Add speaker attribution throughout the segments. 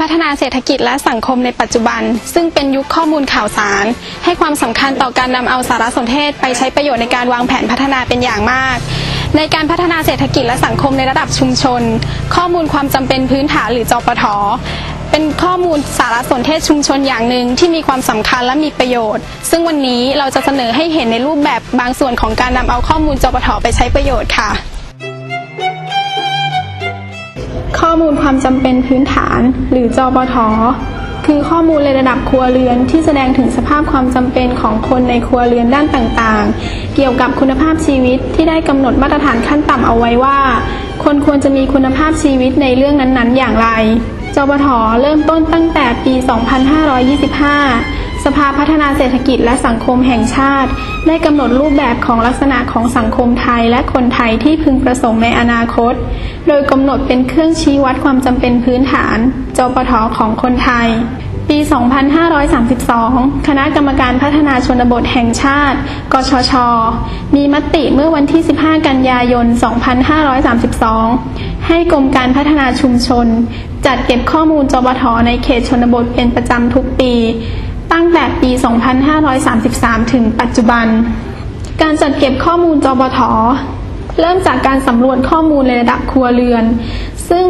Speaker 1: พัฒนาเศรษฐกิจและสังคมในปัจจุบัน ซึ่งเป็นยุคข้อมูลข่าวสาร ให้ความสำคัญต่อการนำเอาสารสนเทศไปใช้ประโยชน์ในการวางแผนพัฒนาเป็นอย่างมากในการพัฒนาเศรษฐกิจและสังคมในระดับชุมชน ข้อมูลความจำเป็นพื้นฐานหรือจอปท เป็นข้อมูลสารสนเทศชุมชนอย่างหนึ่งที่มีความสำคัญและมีประโยชน์ ซึ่งวันนี้เราจะเสนอให้เห็นในรูปแบบบางส่วนของการนำเอาข้อมูลจอปทไปใช้ประโยชน์ค่ะ ข้อมูลความจำเป็นพื้นฐาน หรือจอปทคือข้อมูลในระดับครัวเรือนที่แสดงถึงสภาพความจำเป็นของคนในครัวเรือนด้านต่างๆ เกี่ยวกับคุณภาพชีวิตที่ได้กำหนดมาตรฐานขั้นต่ำเอาไว้ว่า คนควรจะมีคุณภาพชีวิตในเรื่องนั้นๆ อย่างไร จปทเริ่มต้นตั้งแต่ปี 2525 ภาพัฒนาเศรษฐกิจและสังคมแห่งชาติ ได้กำหนดรูปแบบของลักษณะของสังคมไทยและคนไทยที่พึงประสงค์ในอนาคต โดยกำหนดเป็นเครื่องชี้วัดความจำเป็นพื้นฐาน จปทของคนไทย ปี 2532 คณะกรรมการพัฒนาชนบทแห่งชาติ กชช มีมติเมื่อวันที่ 15 กันยายน 2532 ให้กรมการพัฒนาชุมชน จัดเก็บข้อมูลจปทในเขตชนบทเป็นประจำทุกปี ตั้งแต่ปี 2533 ถึงปัจจุบัน การจัดเก็บข้อมูลจปทเริ่มจากการสำรวจข้อมูลในระดับครัวเรือน ซึ่ง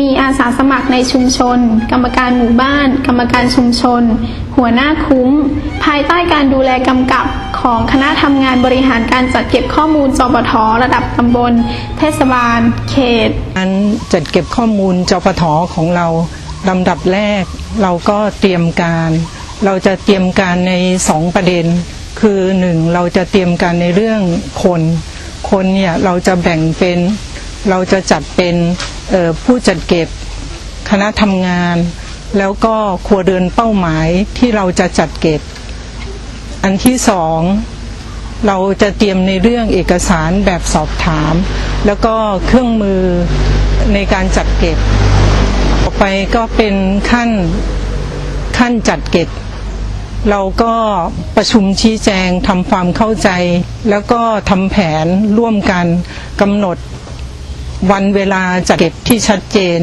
Speaker 1: มีอาสาสมัครในชุมชน กรรมการหมู่บ้าน กรรมการชุมชน หัวหน้าคุ้ม ภายใต้การดูแลกำกับของคณะทำงานบริหารการจัดเก็บข้อมูลจปทระดับตำบล เทศบาล เขต
Speaker 2: การจัดเก็บข้อมูลจปทของเราลำดับแรก เราก็เตรียมการ เราจะเตรียมการในสองประเด็น คือหนึ่งเราจะเตรียมการในเรื่องคน คนเนี่ยเราจะแบ่งเป็น เราจะจัดเป็นผู้จัดเก็บคณะทำงาน แล้วก็ครัวเรือนเป้าหมายที่เราจะจัดเก็บ อันที่สองเราจะเตรียมในเรื่องเอกสารแบบสอบถาม แล้วก็เครื่องมือในการจัดเก็บ ต่อไปก็เป็นขั้นขั้นจัดเก็บ เราก็ประชุมชี้แจงทำความเข้าใจ แล้วก็ทำแผนร่วมกันกำหนดวันเวลาจัดเก็บที่ชัดเจน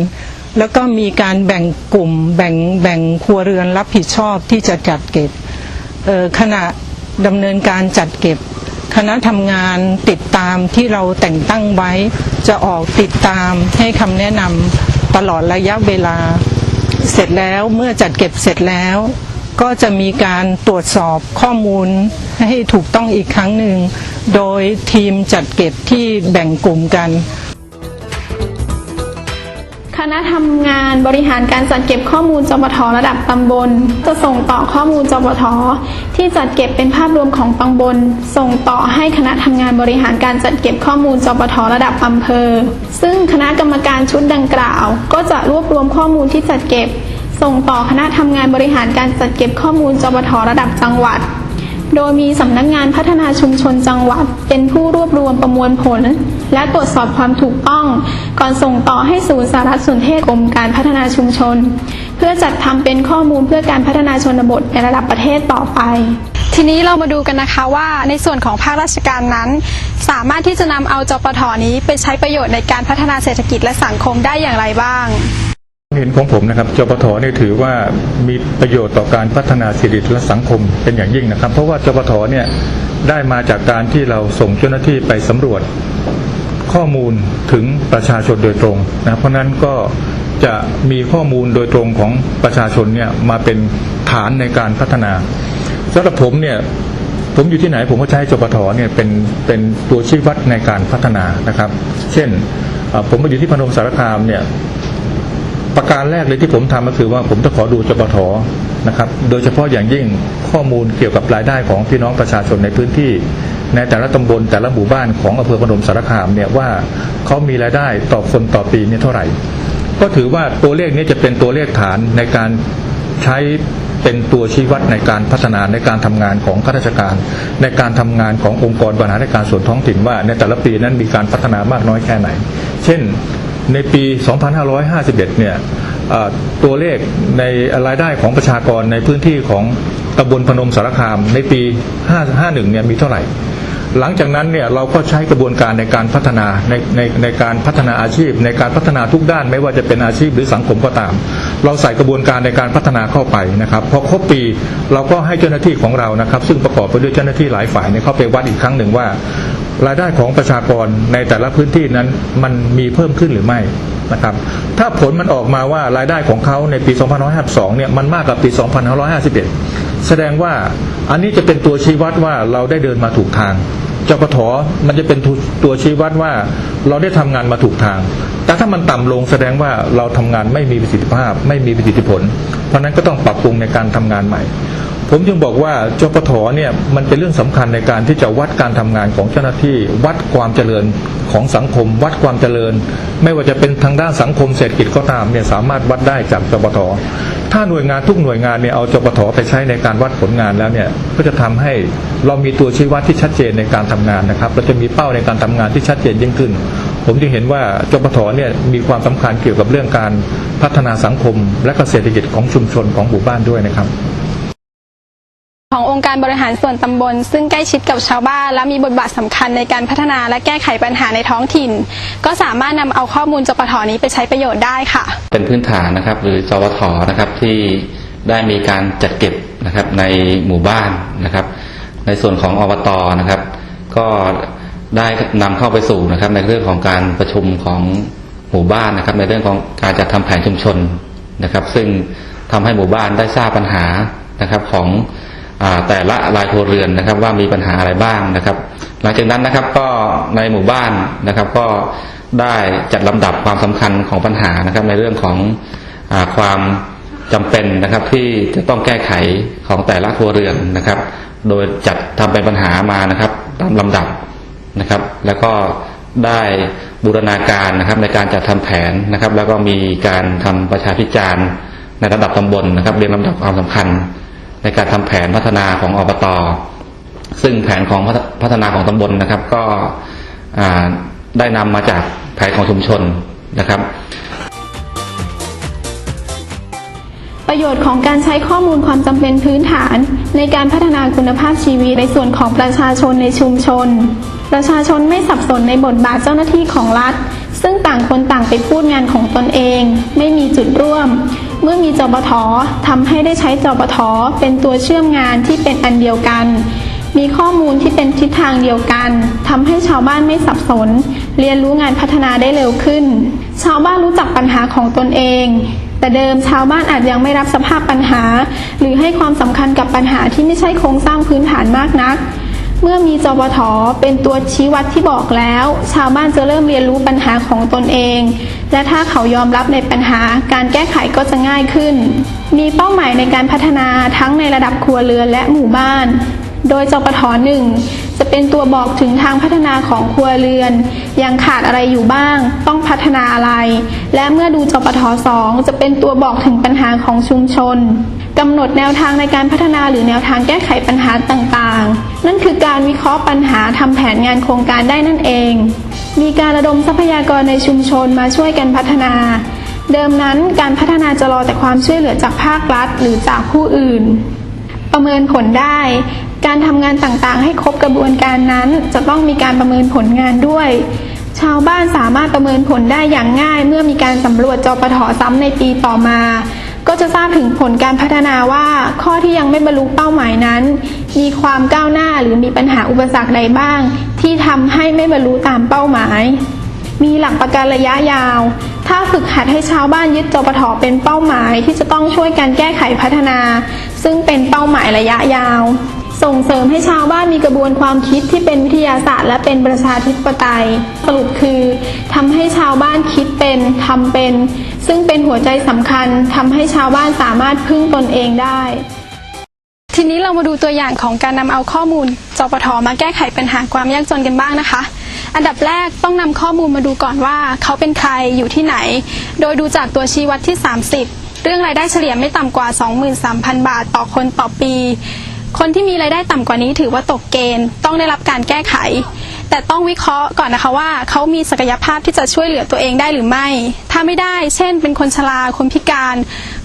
Speaker 2: แล้วก็มีการแบ่งกลุ่มแบ่งแบ่งครัวเรือนรับผิดชอบที่จะจัดเก็บขณะดำเนินการจัดเก็บ คณะทำงานติดตามที่เราแต่งตั้งไว้ จะออกติดตามให้คำแนะนำตลอดระยะเวลา เสร็จแล้วเมื่อจัดเก็บเสร็จแล้ว ก็จะมีการตรวจสอบข้อมูลให้ถูกต้องอีกครั้งหนึ่ง โดยทีมจัดเก็บที่แบ่งกลุ่มกัน
Speaker 1: คณะทำงานบริหารการจัดเก็บข้อมูลจปทระดับตำบล จะส่งต่อข้อมูลจปทที่จัดเก็บเป็นภาพรวมของตำบล ส่งต่อให้คณะทำงานบริหารการจัดเก็บข้อมูลจปทระดับอำเภอ ซึ่งคณะกรรมการชุดดังกล่าว ก็จะรวบรวมข้อมูลที่จัดเก็บ ส่งต่อคณะทำงานบริหารการจัดเก็บข้อมูลจปทระดับจังหวัด โดยมีสำนักงานพัฒนาชุมชนจังหวัด เป็นผู้รวบรวมประมวลผล และตรวจสอบความถูกต้อง ก่อนส่งต่อให้ศูนย์สารสนเทศกรมการพัฒนาชุมชน เพื่อจัดทำเป็นข้อมูลเพื่อการพัฒนาชนบทในระดับประเทศต่อไปทีนี้เรามาดูกันนะคะว่าในส่วนของภาคราชการนั้น สามารถที่จะนำเอาจปทนี้ไปใช้ประโยชน์ในการพัฒนาเศรษฐกิจและสังคมได้อย่างไรบ้าง
Speaker 3: เห็นของผมนะครับจปทเนี่ยถือว่ามีประโยชน์ต่อการพัฒนาเศรษฐกิจและสังคมเป็นอย่างยิ่งนะครับ เพราะว่าจปทเนี่ยได้มาจากการที่เราส่งเจ้าหน้าที่ไปสำรวจข้อมูลถึงประชาชนโดยตรงนะเพราะฉะนั้นก็จะมีข้อมูลโดยตรงของประชาชนเนี่ยมาเป็นฐานในการพัฒนาสำหรับผมเนี่ยผมอยู่ที่ไหนผมก็ใช้จปทเนี่ยเป็นเป็นตัวชี้วัดในการพัฒนานะครับ เช่นผมมาอยู่ที่พนมสารคามเนี่ย ประการแรกเลยที่ผมทำก็คือว่าผมจะขอดูจปทนะครับ โดยเฉพาะอย่างยิ่งข้อมูลเกี่ยวกับรายได้ของพี่น้องประชาชนในพื้นที่ ในแต่ละตำบลแต่ละหมู่บ้านของอำเภอพนมสารคามเนี่ยว่าเขามีรายได้ต่อคนต่อปีเนี่ยเท่าไหร่ ก็ถือว่าตัวเลขนี้จะเป็นตัวเลขฐานในการใช้เป็นตัวชี้วัดในการพัฒนาในการทำงานของข้าราชการ ในการทำงานขององค์กรบริหารการส่วนท้องถิ่นว่า ในแต่ละปีนั้นมีการพัฒนามากน้อยแค่ไหน เช่น ในปี 2551 เนี่ยตัวเลขในรายได้ของประชากรในพื้นที่ของตำบลพนมสารคามในปี 551 เนี่ยมีเท่าไหร่ หลังจากนั้นเนี่ยเราก็ใช้กระบวนการในการพัฒนาในในในการพัฒนาอาชีพ ในการพัฒนาทุกด้านไม่ว่าจะเป็นอาชีพหรือสังคมก็ตาม เราใส่กระบวนการในการพัฒนาเข้าไปนะครับพอครบปีเราก็ให้เจ้าหน้าที่ของเรานะครับ ซึ่งประกอบไปด้วยเจ้าหน้าที่หลายฝ่ายเนี่ยเข้าไปวัดอีกครั้งหนึ่งว่า รายได้ของประชากรในแต่ละพื้นที่นั้นมันมีเพิ่มขึ้นหรือไม่นะครับ ถ้าผลมันออกมาว่ารายได้ของเขาในปี 2552 เนี่ยมันมากกว่าปี 2551 แสดงว่าอันนี้จะเป็นตัวชี้วัดว่าเราได้เดินมาถูกทางจกทมันจะเป็นตัวชี้วัดว่าเราได้ทำงานมาถูกทาง แต่ถ้ามันต่ำลงแสดงว่าเราทำงานไม่มีประสิทธิภาพ ไม่มีประสิทธิผล เพราะฉะนั้นก็ต้องปรับปรุงในการทำงานใหม่ ผมจึงบอกว่าจปทเนี่ยมันเป็นเรื่องสำคัญในการที่จะวัดการทำงานของเจ้าหน้าที่ วัดความเจริญของสังคม วัดความเจริญ ไม่ว่าจะเป็นทางด้านสังคมเศรษฐกิจก็ตามเนี่ยสามารถวัดได้จากจปทถ้าหน่วยงานทุกหน่วยงานเนี่ยเอาจปทไปใช้ในการวัดผลงานแล้วเนี่ยก็จะทำให้เรามีตัวชี้วัดที่ชัดเจนในการทำงานนะครับเราจะมีเป้าในการทำงานที่ชัดเจนยิ่งขึ้น ผมจึงเห็นว่าจปทเนี่ยมีความสำคัญเกี่ยวกับเรื่องการพัฒนาสังคม และเก็เศรกิจของชุมชนของหมู่บ้านด้วยนะครับ
Speaker 1: ขององค์การบริหารส่วนตำบล ซึ่งใกล้ชิดกับชาวบ้าน และมีบทบาทสำคัญในการพัฒนาและแก้ไขปัญหาในท้องถิ่น ก็สามารถนำเอาข้อมูลจปทนี้ไปใช้ประโยชน์ได้ค่ะ
Speaker 4: เป็นพื้นฐานนะครับ หรือจวทนะครับที่ได้มีการจัดเก็บนะครับในหมู่บ้านนะครับ ในส่วนของอบตนะครับ ก็ได้นำเข้าไปสู่นะครับ ในเรื่องของการประชุมของหมู่บ้านนะครับ ในเรื่องของการจัดทำแผนชุมชนนะครับ ซึ่งทำให้หมู่บ้านได้ทราบปัญหานะครับของ แต่ละรายครัวเรือนนะครับว่ามีปัญหาอะไรบ้างนะครับ หลังจากนั้นนะครับก็ในหมู่บ้านนะครับก็ได้จัดลำดับความสำคัญของปัญหานะครับ ในเรื่องของอความจำเป็นนะครับที่จะต้องแก้ไขของแต่ละครัวเรือนนะครับ โดยจัดทำเป็นปัญหามานะครับ ตามลำดับนะครับ แล้วก็ได้บูรณาการนะครับในการจัดทำแผนนะครับ แล้วก็มีการทำประชาพิจารณ์ในระดับตำบลนะครับเรียงลำดับความสำคัญ ในการทำแผนพัฒนาของอบต ซึ่งแผนของพัฒนาของตำบลนะครับ ก็ได้นำมาจากแผนของชุมชนนะครับ
Speaker 1: ประโยชน์ของการใช้ข้อมูลความจำเป็นพื้นฐาน ในการพัฒนาคุณภาพชีวิตในส่วนของประชาชนในชุมชน ประชาชนไม่สับสนในบทบาทเจ้าหน้าที่ของรัฐ ซึ่งต่างคนต่างไปพูดงานของตนเอง ไม่มีจุดร่วม เมื่อมีจปททำให้ได้ใช้จปทเป็นตัวเชื่อมงานที่เป็นอันเดียวกัน มีข้อมูลที่เป็นทิศทางเดียวกันทำให้ชาวบ้านไม่สับสน เรียนรู้งานพัฒนาได้เร็วขึ้น ชาวบ้านรู้จักปัญหาของตนเอง แต่เดิมชาวบ้านอาจยังไม่รับสภาพปัญหา หรือให้ความสำคัญกับปัญหาที่ไม่ใช่โครงสร้างพื้นฐานมากนัก เมื่อมีจปทเป็นตัวชี้วัดที่บอกแล้ว ชาวบ้านจะเริ่มเรียนรู้ปัญหาของตนเอง และถ้าเขายอมรับในปัญหาการแก้ไขก็จะง่ายขึ้น มีเป้าหมายในการพัฒนาทั้งในระดับครัวเรือนและหมู่บ้าน โดยจปทหนึ่งจะเป็นตัวบอกถึงทางพัฒนาของครัวเรือน ยังขาดอะไรอยู่บ้าง ต้องพัฒนาอะไร และเมื่อดูจปทสองจะเป็นตัวบอกถึงปัญหาของชุมชน กำหนดแนวทางในการพัฒนาหรือแนวทางแก้ไขปัญหาต่างๆ นั่นคือการวิเคราะห์ปัญหาทำแผนงานโครงการได้นั่นเอง มีการระดมทรัพยากรในชุมชนมาช่วยกันพัฒนา เดิมนั้นการพัฒนาจะรอแต่ความช่วยเหลือจากภาครัฐ หรือจากผู้อื่น ประเมินผลได้ การทำงานต่างๆ ให้ครบกระบวนการนั้นจะต้องมีการประเมินผลงานด้วย ชาวบ้านสามารถประเมินผลได้อย่างง่าย เมื่อมีการสำรวจจปทซ้ำในปีต่อมา ก็จะทราบถึงผลการพัฒนาว่า ข้อที่ยังไม่บรรลุเป้าหมายนั้น มีความก้าวหน้าหรือมีปัญหาอุปสรรคใดบ้าง ที่ทำให้ไม่บรรลุตามเป้าหมาย มีหลักประกันระยะยาว ถ้าฝึกหัดให้ชาวบ้านยึดจปทเป็นเป้าหมายที่จะต้องช่วยกันแก้ไขพัฒนา ซึ่งเป็นเป้าหมายระยะยาว ส่งเสริมให้ชาวบ้านมีกระบวนความคิดที่เป็นวิทยาศาสตร์ และเป็นประชาธิปไตย สรุปคือทำให้ชาวบ้านคิดเป็นทำเป็น ซึ่งเป็นหัวใจสำคัญทำให้ชาวบ้านสามารถพึ่งตนเองได้ ทีนี้เรามาดูตัวอย่างของการนำเอาข้อมูลจปทมาแก้ไขปัญหาความยากจนกันบ้างนะคะ อันดับแรกต้องนำข้อมูลมาดูก่อนว่า เขาเป็นใครอยู่ที่ไหน โดยดูจากตัวชี้วัดที่ 30 เรื่องรายได้เฉลี่ยไม่ต่ำกว่า 23,000 บาทต่อคนต่อปี คนที่มีรายได้ต่ำกว่านี้ถือว่าตกเกณฑ์ต้องได้รับการแก้ไข แต่ต้องวิเคราะห์ก่อนนะคะว่าเขามีศักยภาพที่จะช่วยเหลือตัวเองได้หรือไม่ ถ้าไม่ได้ เช่น เป็นคนชราคนพิการ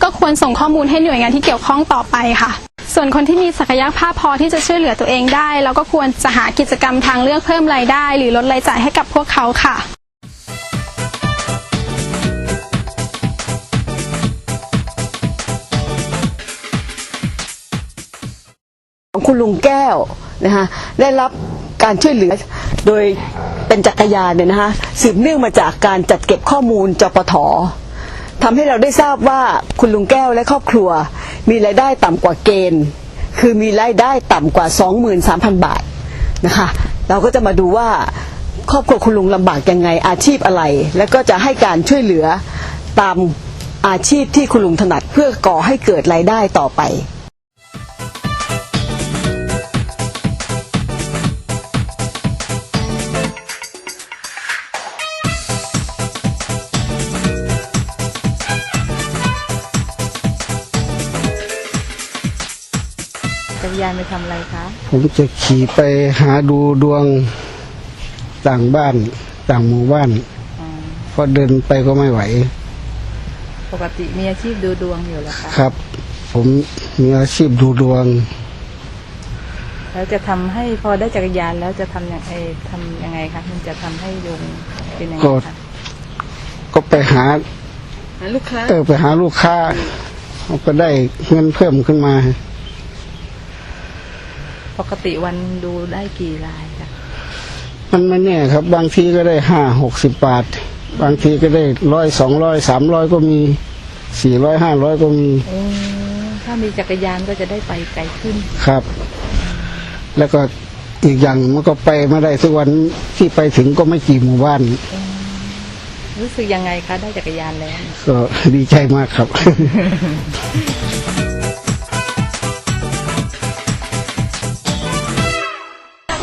Speaker 1: ก็ควรส่งข้อมูลให้หน่วยงานที่เกี่ยวข้องต่อไปค่ะ ส่วนคนที่มีศักยภาพพอที่จะช่วยเหลือตัวเองได้ เราก็ควรจะหากิจกรรมทางเลือกเพิ่มรายได้ หรือลดรายจ่ายให้กับพวกเขาค่ะ
Speaker 5: คุณลุงแก้วนะคะได้รับการช่วยเหลือโดยเป็นจักรยานเนี่ยนะคะสืบเนื่องมาจากการจัดเก็บข้อมูลจปททำให้เราได้ทราบว่าคุณลุงแก้วและครอบครัว มีรายได้ต่ำกว่าเกณฑ์ คือมีรายได้ต่ำกว่า 23,000 บาทนะคะเราก็จะมาดูว่าครอบครัวคุณลุงลำบากยังไงอาชีพอะไร แล้วก็จะให้การช่วยเหลือตามอาชีพที่คุณลุงถนัดเพื่อก่อให้เกิดรายได้ต่อไป
Speaker 6: จักรยานไปทำอะไรคะ
Speaker 7: ผมจะขี่ไปหาดูดวงต่างบ้าน ต่างหมู่บ้าน
Speaker 6: อ๋อ
Speaker 7: เพราะเดินไปก็ไม่ไหว
Speaker 6: ปกติมีอาชีพดูดวงอยู่เหรอคะ
Speaker 7: ครับ ผมมีอาชีพดูดวง
Speaker 6: แล้วจะทำให้พอได้จักรยานแล้วจะทำอย่างไอทำยังไงคะ มันจะทำให้ดวงเป็นยังไง
Speaker 7: ก็
Speaker 6: คะ
Speaker 7: ก็ไปหา
Speaker 6: ลูกค้า
Speaker 7: เออไปหาลูกค้าเขาก็ได้เงินเพิ่มขึ้นมา
Speaker 6: ปกติวันดูได้กี่รายคะ
Speaker 7: มันไม่แน่ครับ บางทีก็ได้ห้าหกสิบบาท บางทีก็ได้ร้อยสองร้อยสามร้อยก็มีสี่ร้อยห้าร้อยก็มี
Speaker 6: โอ้ถ้ามีจักรยานก็จะได้ไปไกลขึ้น
Speaker 7: ครับ แล้วก็อีกอย่างมันก็ไปไม่ได้ทุกวันที่ไปถึงก็ไม่กี่หมู่บ้าน
Speaker 6: รู้สึกยังไงคะได้จักรยานแล้ว
Speaker 7: ก็ดีใจมากครับ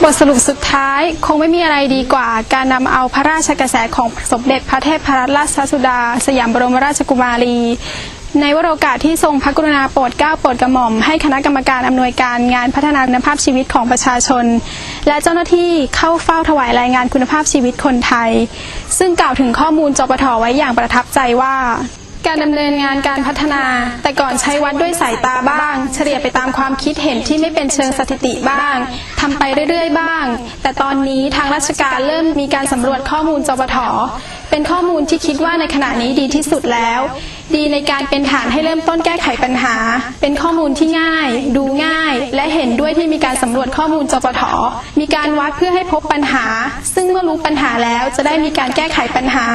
Speaker 1: บทสรุปสุดท้ายคงไม่มีอะไรดีกว่า การนำเอาพระราชกระแสของสมเด็จพระเทพรัตนราชสุดา สยามบรมราชกุมารี ในวโรกาสที่ทรงพระกรุณาโปรดเกล้าโปรดกระหม่อม ให้คณะกรรมการอำนวยการงานพัฒนาคุณภาพชีวิตของประชาชน และเจ้าหน้าที่เข้าเฝ้าถวายรายงานคุณภาพชีวิตคนไทย ซึ่งกล่าวถึงข้อมูลจปทไว้อย่างประทับใจว่า การดำเนินงานการพัฒนา แต่ก่อนใช้วัดด้วยสายตาบ้าง เฉลี่ยไปตามความคิดเห็นที่ไม่เป็นเชิงสถิติบ้างทำไปเรื่อยๆ บ้าง แต่ตอนนี้ทางราชการเริ่มมีการสำรวจข้อมูลจปทเป็นข้อมูลที่คิดว่าในขณะนี้ดีที่สุดแล้ว ดีในการเป็นฐานให้เริ่มต้นแก้ไขปัญหา เป็นข้อมูลที่ง่าย ดูง่าย ด้วยที่มีการสำรวจข้อมูลจปทมีการวัดเพื่อให้พบปัญหา ซึ่งเมื่อรู้ปัญหาแล้วจะได้มีการแก้ไขปัญหา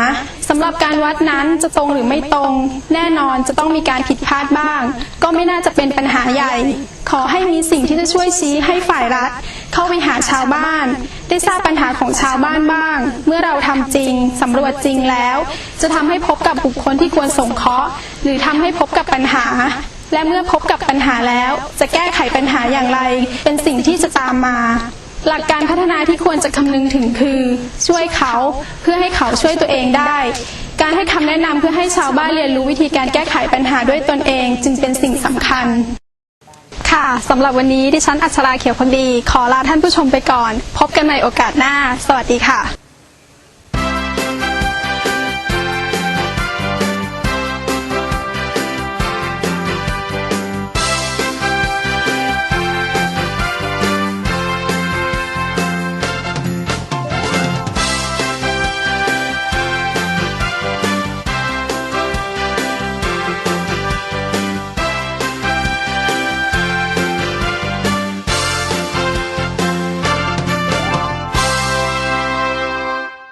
Speaker 1: สำหรับการวัดนั้นจะตรงหรือไม่ตรง แน่นอนจะต้องมีการผิดพลาดบ้าง ก็ไม่น่าจะเป็นปัญหาใหญ่ ขอให้มีสิ่งที่จะช่วยชี้ให้ฝ่ายรัฐ เข้าไปหาชาวบ้าน ได้ทราบปัญหาของชาวบ้านบ้าง เมื่อเราทำจริงสำรวจจริงแล้ว จะทำให้พบกับบุคคลที่ควรสงเคราะห์ หรือทำให้พบกับปัญหา และเมื่อพบกับปัญหาแล้ว จะแก้ไขปัญหาอย่างไร เป็นสิ่งที่จะตามมา หลักการพัฒนาที่ควรจะคำนึงถึงคือ ช่วยเขาเพื่อให้เขาช่วยตัวเองได้ การให้คำแนะนำเพื่อให้ชาวบ้านเรียนรู้วิธีการแก้ไขปัญหาด้วยตนเองจึงเป็นสิ่งสำคัญ ค่ะสำหรับวันนี้ดิฉันอัชราเขียวคนดี ขอลาท่านผู้ชมไปก่อน พบกันใหม่โอกาสหน้า สวัสดีค่ะ